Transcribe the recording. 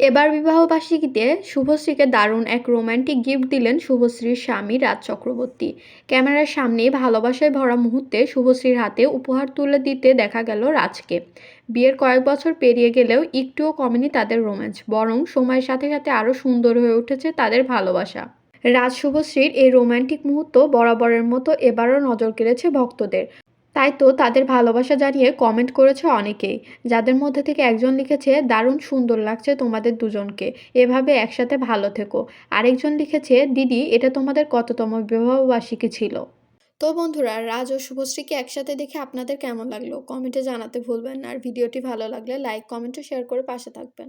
এবার বিবাহবার্ষিকীতে শুভশ্রীকে দারুণ এক রোম্যান্টিক গিফট দিলেন শুভশ্রীর স্বামী রাজ চক্রবর্তী। ক্যামেরার সামনে ভালোবাসায় ভরা মুহূর্তে শুভশ্রীর হাতে উপহার তুলে দিতে দেখা গেল রাজকে। বিয়ের কয়েক বছর পেরিয়ে গেলেও একটুও কমেনি তাদের রোম্যান্স বরং সময়ের সাথে সাথে আরও সুন্দর হয়ে উঠেছে তাদের ভালোবাসা। রাজ শুভশ্রীর এই রোমান্টিক মুহূর্ত বরাবরের মতো এবারও নজর কেড়েছে ভক্তদের। তাই তো তাদের ভালোবাসা জানিয়ে কমেন্ট করেছে অনেকেই যাদের মধ্যে থেকে একজন লিখেছে, দারুণ সুন্দর লাগছে তোমাদের দুজনকে। এভাবে একসাথে ভালো থেকো। আরেকজন লিখেছে, দিদি, এটা তোমাদের কততম বিবাহবার্ষিকী ছিল? তো বন্ধুরা, রাজ ও শুভশ্রীকে একসাথে দেখে আপনাদের কেমন লাগল? কমেন্টে জানাতে ভুলবেন না। আর ভিডিওটি ভালো লাগলে লাইক কমেন্ট ও শেয়ার করে পাশে থাকবেন।